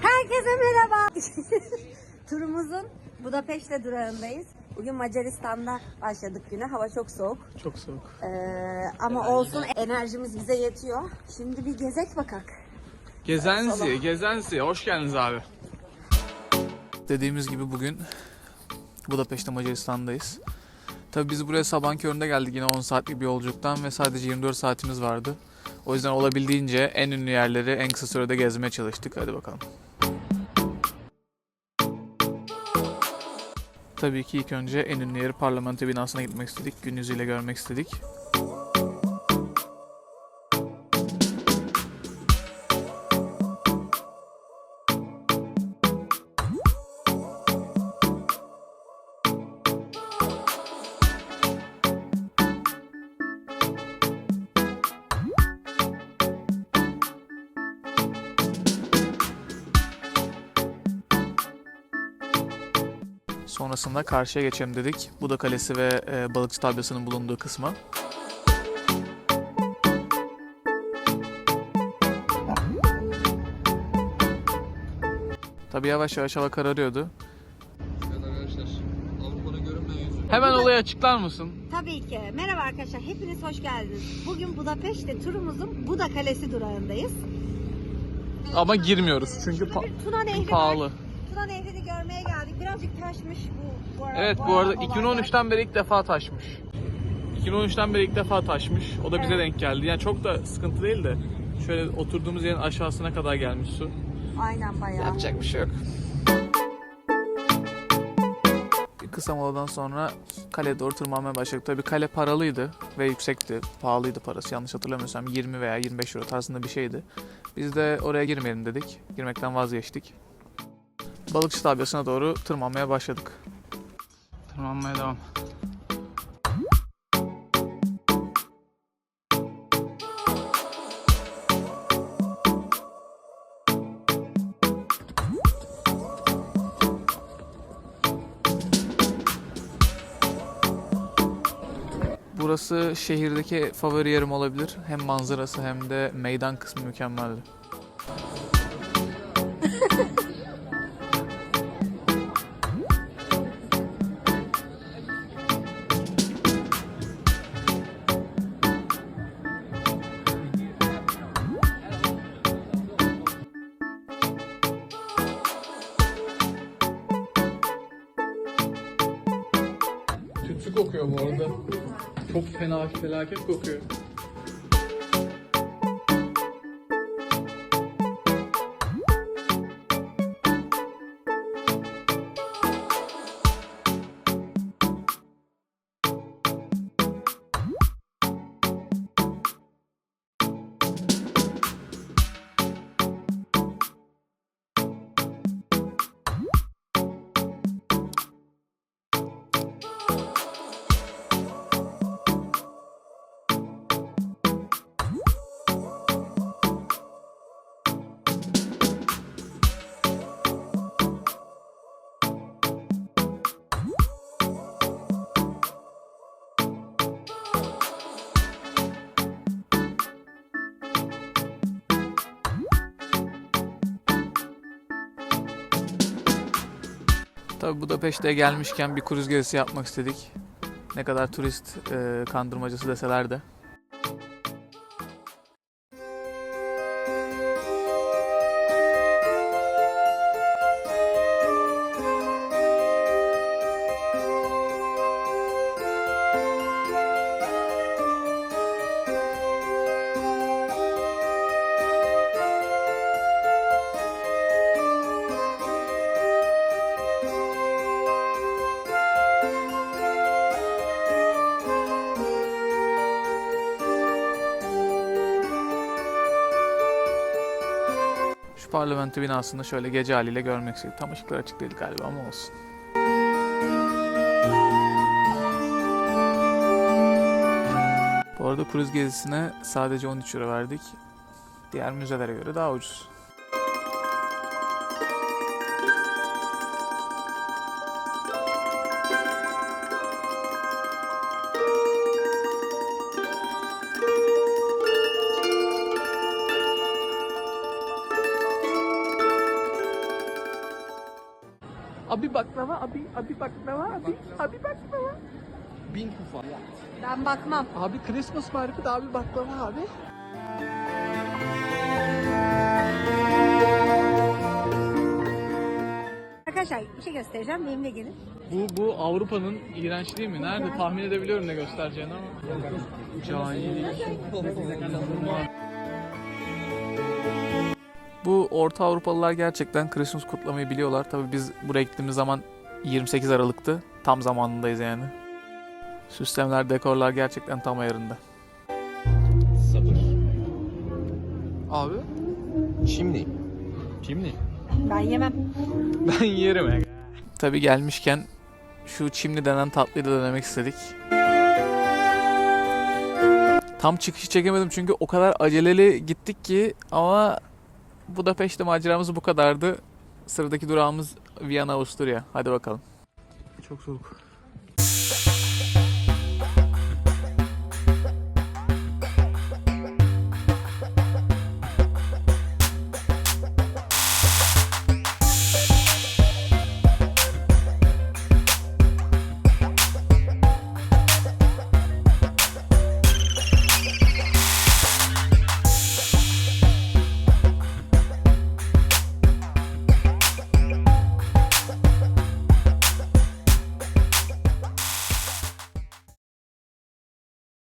Herkese merhaba. Turumuzun Budapeşte durağındayız. Bugün Macaristan'da başladık güne. Hava çok soğuk. Çok soğuk. Ee, ama olsun enerjimiz bize yetiyor. Şimdi bir gezek bakak. Gezensi, gezensi. Hoş geldiniz abi. Dediğimiz gibi bugün Budapeşte Macaristan'dayız. Tabii biz buraya sabahın köründe geldik yine 10 saatlik bir yolculuktan ve sadece 24 saatimiz vardı. O yüzden olabildiğince en ünlü yerleri en kısa sürede gezmeye çalıştık. Hadi bakalım. Tabii ki ilk önce en ünlü yeri parlamento binasına gitmek istedik. Gün yüzüyle görmek istedik. Sonrasında karşıya geçelim dedik. Buda Kalesi ve e, Balıkçı Tabyası'nın bulunduğu kısma. Tabii yavaş yavaş hava kararıyordu. Evet arkadaşlar, Avrupa'nın görünmeyen yüzü. Hemen olayı açıklar mısın? Tabii ki. Merhaba arkadaşlar. Hepiniz hoş geldiniz. Bugün Budapeşte turumuzun Buda Kalesi durağındayız. Ama girmiyoruz çünkü Şurada pa- bir Tuna Nehri pahalı. Tuna Nehri'ni görmeye geldik. Birazcık taşmış bu, bu ara. Evet bu ara arada olaylar. 2013'ten beri ilk defa taşmış. 2013'ten beri ilk defa taşmış. O da bize Evet. denk geldi. Yani çok da sıkıntı değil de şöyle oturduğumuz yerin aşağısına kadar gelmiş su. Aynen bayağı. Yapacak bir şey yok. Bir kısa moladan sonra kaleye doğru tırmanmaya başladık. Tabii kale paralıydı ve yüksekti. Pahalıydı parası. Yanlış hatırlamıyorsam 20 veya 25 euro tarzında bir şeydi. Biz de oraya girmeyelim dedik. Girmekten vazgeçtik. Balıkçı tabyasına doğru tırmanmaya başladık. Tırmanmaya devam. Burası şehirdeki favori yerim olabilir. Hem manzarası hem de meydan kısmı mükemmeldi. kokuyor bu arada. Çok fena felaket kokuyor. Tabi Budapeşte'ye gelmişken bir kruz gezisi yapmak istedik. Ne kadar turist e, kandırmacası deseler de. Parlamento binasını şöyle gece haliyle görmek istedik. Tam ışıklar açık değil galiba ama olsun. Bu arada kruz gezisine sadece 13 euro verdik. Diğer müzelere göre daha ucuz. Abi baklava, abi abi baklava, abi abi baklava. Bin kufa. Ben bakmam. Abi Christmas marifet abi baklava abi. Arkadaşlar bir şey göstereceğim. Benimle gelin. Bu bu Avrupa'nın iğrençliği mi? Nerede? Tahmin edebiliyorum ne göstereceğini ama. Cahil. Bu Orta Avrupalılar gerçekten Christmas kutlamayı biliyorlar. Tabii biz buraya gittiğimiz zaman 28 Aralık'tı. Tam zamanındayız yani. Süslemler, dekorlar gerçekten tam ayarında. Sabır. Abi? Şimdi. Şimdi. Ben yemem. Ben yerim. Tabii gelmişken şu çimli denen tatlıyı da denemek istedik. Tam çıkışı çekemedim çünkü o kadar aceleli gittik ki ama Budapeşte maceramız bu kadardı. Sıradaki durağımız Viyana, Avusturya. Hadi bakalım. Çok soğuk.